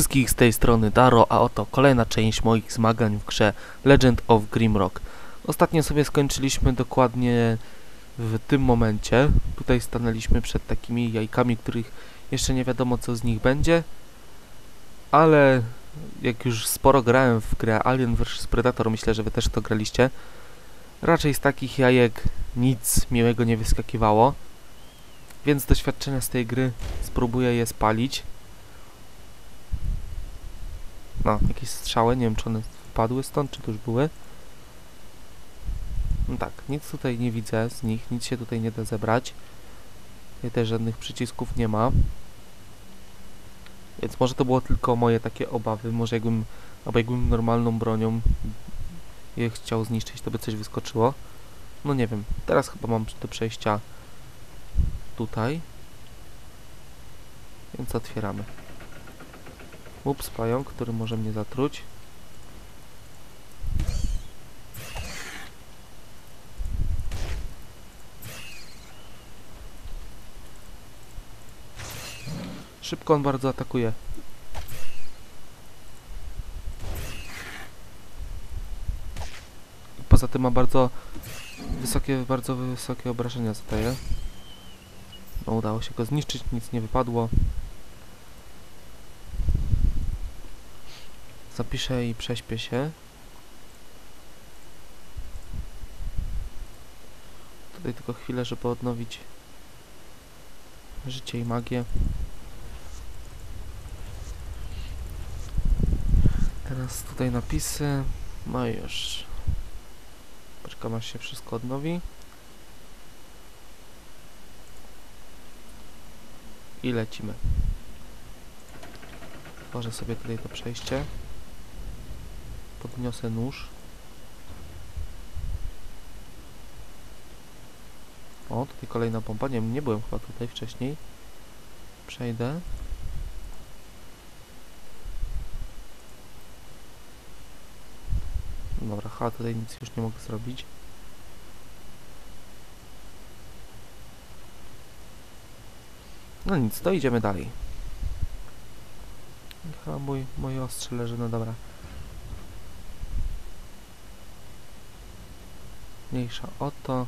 Wszystkich z tej strony Daro, a oto kolejna część moich zmagań w grze Legend of Grimrock. Ostatnio sobie skończyliśmy dokładnie w tym momencie. Tutaj stanęliśmy przed takimi jajkami, których jeszcze nie wiadomo co z nich będzie. Ale jak już sporo grałem w grę Alien vs Predator, myślę, że wy też to graliście. Raczej z takich jajek nic miłego nie wyskakiwało. Więc doświadczenia z tej gry spróbuję je spalić. No, jakieś strzały, nie wiem czy one wpadły stąd, czy tu już były. No tak, nic tutaj nie widzę z nich, nic się tutaj nie da zebrać. Tutaj też żadnych przycisków nie ma. Więc może to było tylko moje takie obawy, może jakbym, albo jakbym normalną bronią je chciał zniszczyć, to by coś wyskoczyło. No nie wiem, teraz chyba mam do przejścia tutaj. Więc otwieramy. Ups, pająk, który może mnie zatruć. Szybko on bardzo atakuje. Poza tym ma bardzo wysokie, bardzo wysokie obrażenia zadaje. No udało się go zniszczyć, nic nie wypadło. Zapiszę i prześpię się. Tutaj tylko chwilę, żeby odnowić życie i magię. Teraz tutaj napisy. No i już. Poczekam aż się wszystko odnowi. I lecimy. Tworzę sobie tutaj to przejście. Podniosę nóż. O, tutaj kolejna pompa. Nie, nie byłem chyba tutaj wcześniej. Przejdę. Dobra, chyba tutaj nic już nie mogę zrobić. No nic, to idziemy dalej. Chyba mój, moje ostrze leży, no dobra. Mniejsza o to.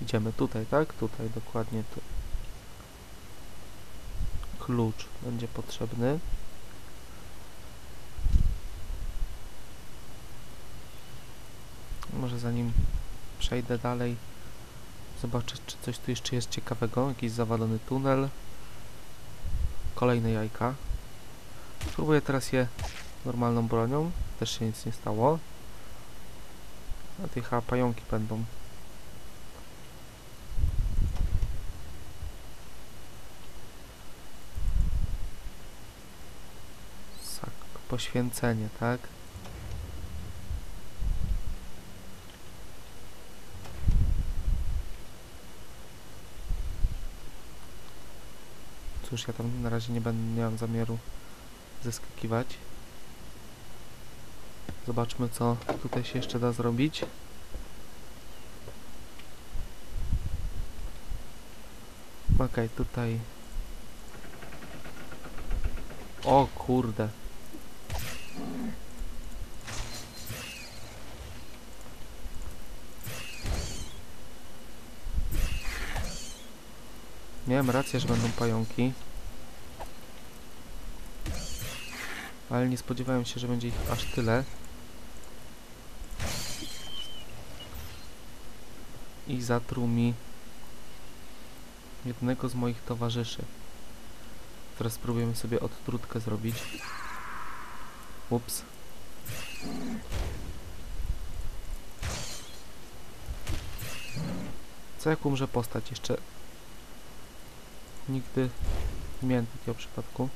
Idziemy tutaj, tak? Tutaj, dokładnie tu. Klucz będzie potrzebny. Może zanim przejdę dalej, zobaczę, czy coś tu jeszcze jest ciekawego. Jakiś zawalony tunel. Kolejne jajka. Spróbuję teraz je normalną bronią. Też się nic nie stało. A tych pająki będą. Sak, poświęcenie, tak? Cóż, ja tam na razie nie będę, nie mam zamiaru zeskakiwać. Zobaczmy, co tutaj się jeszcze da zrobić. Okej, tutaj... O kurde. Miałem rację, że będą pająki. Ale nie spodziewałem się, że będzie ich aż tyle. I zatruł mi jednego z moich towarzyszy. Teraz spróbujemy sobie odtrutkę zrobić. Ups. Co jak umrze postać? Jeszcze nigdy nie miałem takiego przypadku.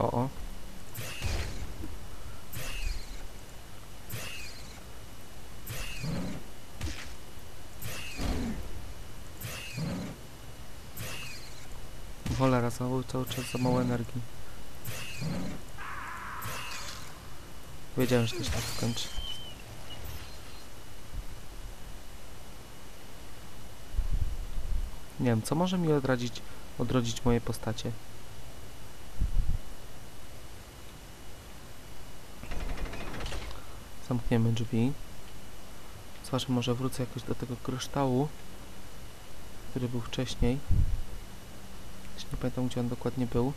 O, o. Cholera, znowu cały czas za mało energii. Wiedziałem, że to się tak skończy. Nie wiem, co może mi odradzić, odrodzić moje postacie. Zamkniemy drzwi. Zobaczmy, może wrócę jakoś do tego kryształu, który był wcześniej. Już nie pamiętam, gdzie on dokładnie był.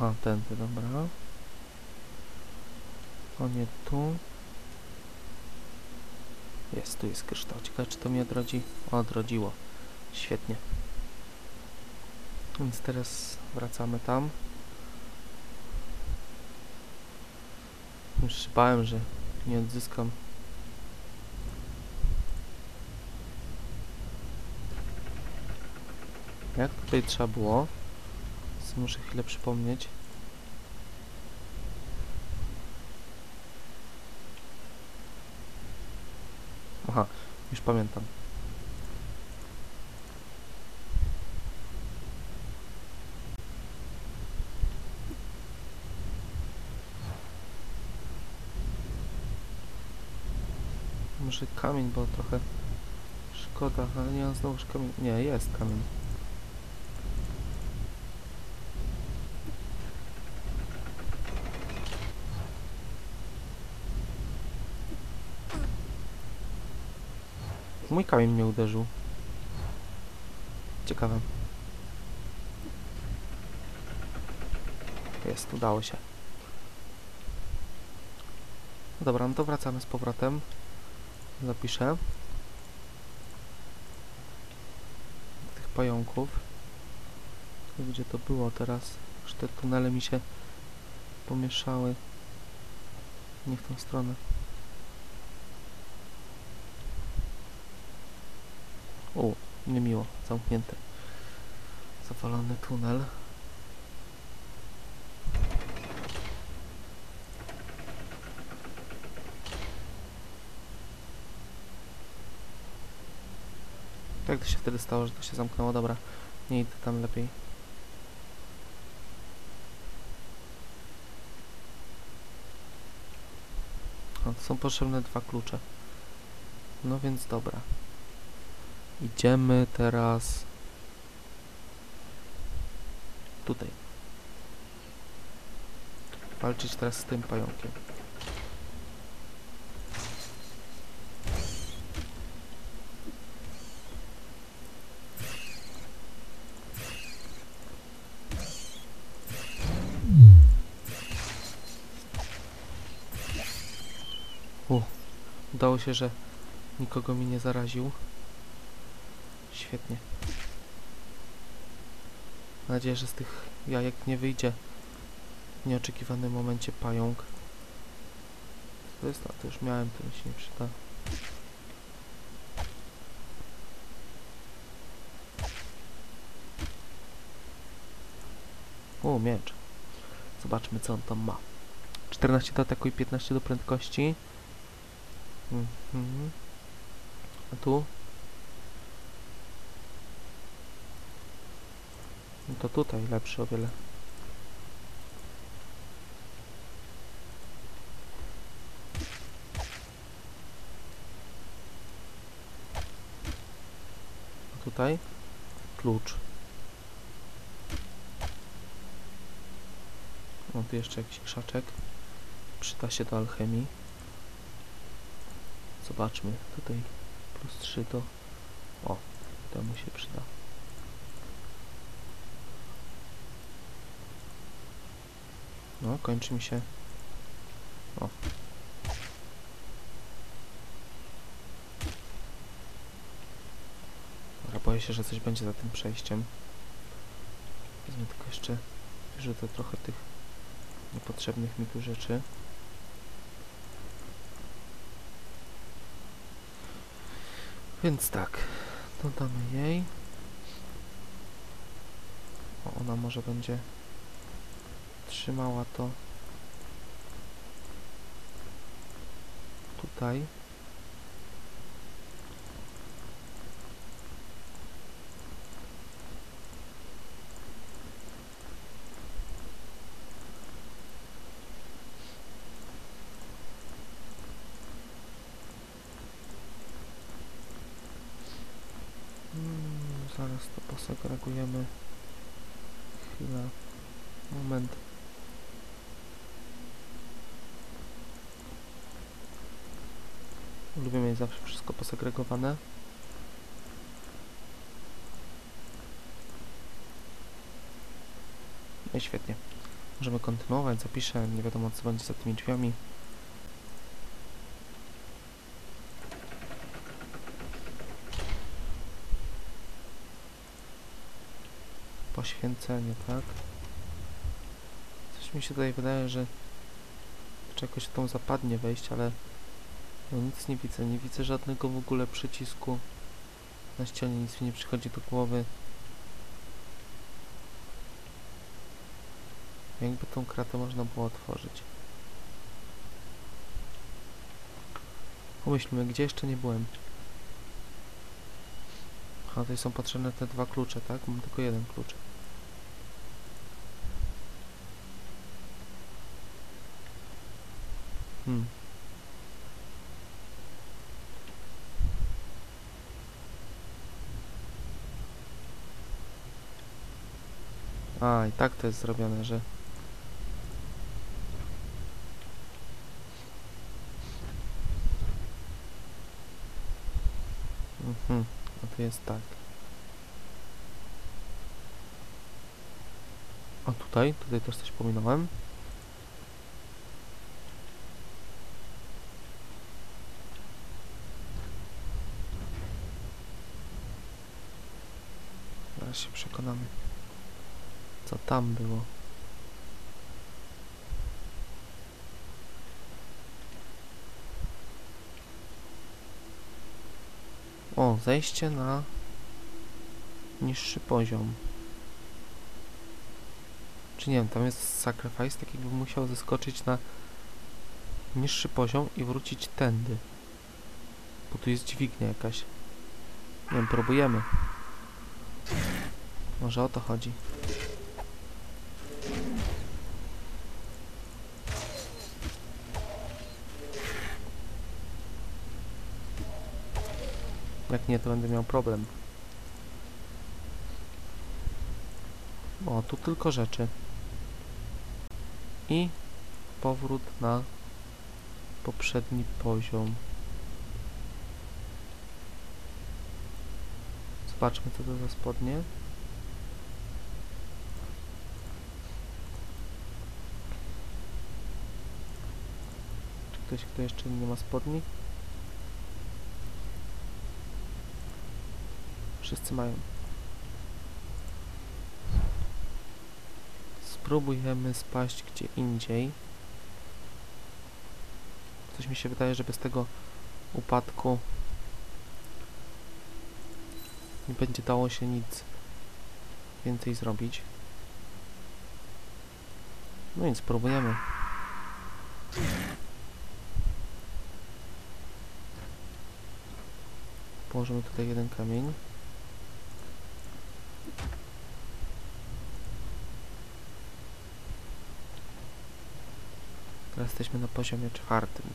Aha, tędy, dobra. O nie tu. Jest, tu jest kryształ. Ciekawe, czy to mnie odrodzi? O, odrodziło. Świetnie. Więc teraz wracamy tam. Już się bałem, że nie odzyskam. Jak tutaj trzeba było? Muszę chwilę przypomnieć. Aha, już pamiętam. Może kamień, bo trochę szkoda, ale nie mam znowuż kamień. Nie, jest kamień. Mój kamień mnie uderzył. Ciekawe. Jest, udało się. Dobra, no to wracamy z powrotem. Zapiszę. Tych pająków. Gdzie to było teraz? Już te tunele mi się pomieszały. Nie w tą stronę. O, niemiło, zamknięty. Zawalony tunel. Jak to się wtedy stało, że to się zamknęło? Dobra, nie idę tam lepiej. Są potrzebne dwa klucze. No więc dobra. Idziemy teraz tutaj. Walczyć teraz z tym pająkiem. Udało się, że nikogo mi nie zaraził. Świetnie. Mam nadzieję, że z tych jajek nie wyjdzie w nieoczekiwanym momencie pająk. To jest, a to już miałem, to mi się nie przyda. O, miecz. Zobaczmy, co on tam ma. 14 do ataku i 15 do prędkości. Mhm. A tu? No to tutaj lepszy o wiele. A tutaj klucz. O, tu jeszcze jakiś krzaczek. Przyda się do alchemii. Zobaczmy, tutaj plus 3 to... O, to mu się przyda. No, kończy mi się... O. Dobra, boję się, że coś będzie za tym przejściem. Wezmę tylko jeszcze... Wyrzucę trochę tych niepotrzebnych mi tu rzeczy. Więc tak. Dodamy jej. O, ona może będzie trzymała to tutaj. Mm, zaraz to posegregujemy. Chwilę. Moment. Lubię mieć zawsze wszystko posegregowane. No i świetnie. Możemy kontynuować. Zapiszę. Nie wiadomo co będzie za tymi drzwiami. Poświęcenie, tak? Coś mi się tutaj wydaje, że czegoś w tą zapadnie wejść, ale no nic nie widzę. Nie widzę żadnego w ogóle przycisku na ścianie. Nic mi nie przychodzi do głowy. Jakby tą kratę można było otworzyć. Pomyślmy, gdzie jeszcze nie byłem. A tutaj są potrzebne te dwa klucze, tak? Mam tylko jeden klucz. Hmm. I tak to jest zrobione, że... Mhm, a to jest tak. A tutaj, tutaj też coś pominąłem. Zaraz się przekonamy, co tam było. O, zejście na niższy poziom. Czy nie wiem, tam jest sacrifice, tak jakby musiał zeskoczyć na niższy poziom i wrócić tędy. Bo tu jest dźwignia jakaś. Nie wiem, próbujemy. Może o to chodzi. Jak nie, to będę miał problem. O, tu tylko rzeczy. I powrót na poprzedni poziom. Zobaczmy, co to za spodnie. Czy ktoś, kto jeszcze nie ma spodni? Wszyscy mają. Spróbujemy spaść gdzie indziej. Coś mi się wydaje, że bez tego upadku nie będzie dało się nic więcej zrobić. No więc spróbujemy. Położymy tutaj jeden kamień. Teraz jesteśmy na poziomie czwartym.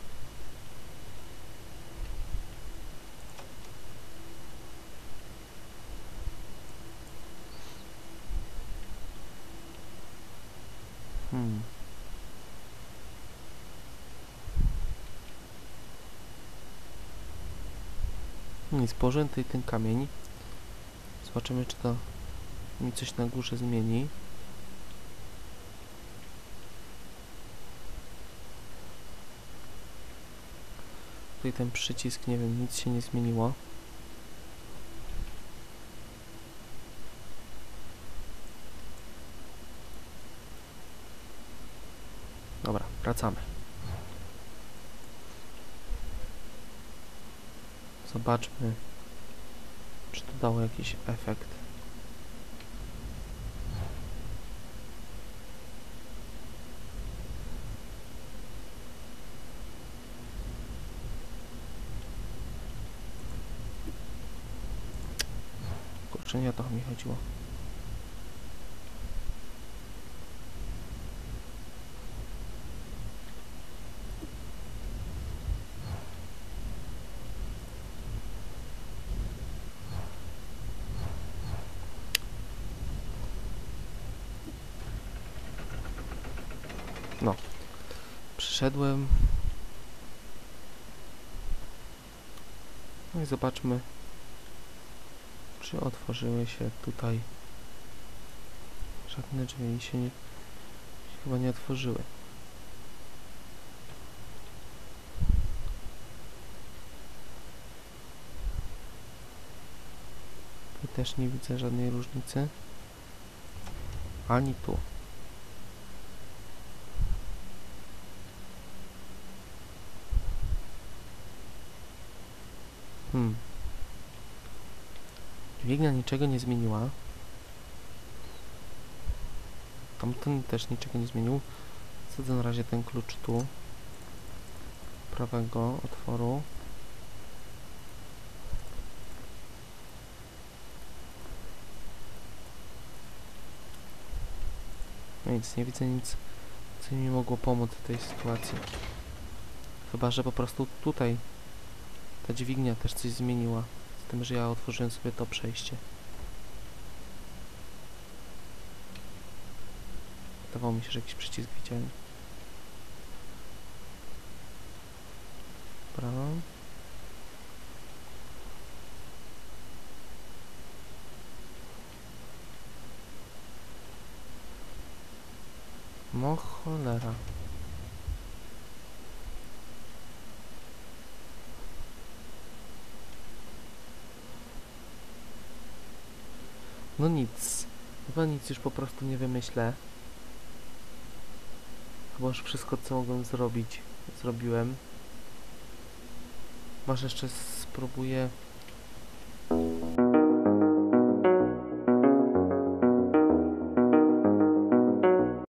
Hmm. Nic, tutaj ten kamień. Zobaczymy, czy to mi coś na górze zmieni. Tutaj ten przycisk, nie wiem, nic się nie zmieniło. Dobra, wracamy. Zobaczmy, Czy to dało jakiś efekt? No. Przyszedłem. No i zobaczmy, otworzyły się tutaj. Żadne drzwi się nie, się chyba nie otworzyły. Tu też nie widzę żadnej różnicy. Ani tu. Hmm. Niczego nie zmieniła. Tamten też niczego nie zmienił. Wsadzę na razie ten klucz tu. Prawego otworu. No nic, nie widzę nic, co mi mogło pomóc w tej sytuacji. Chyba, że po prostu tutaj ta dźwignia też coś zmieniła. Z tym, że ja otworzyłem sobie to przejście. Wydawało mi się, że jakiś przycisk widziałem. Dobra. No cholera. No nic. Chyba nic już po prostu nie wymyślę. Chyba już wszystko co mogłem zrobić zrobiłem. Masz jeszcze spróbuję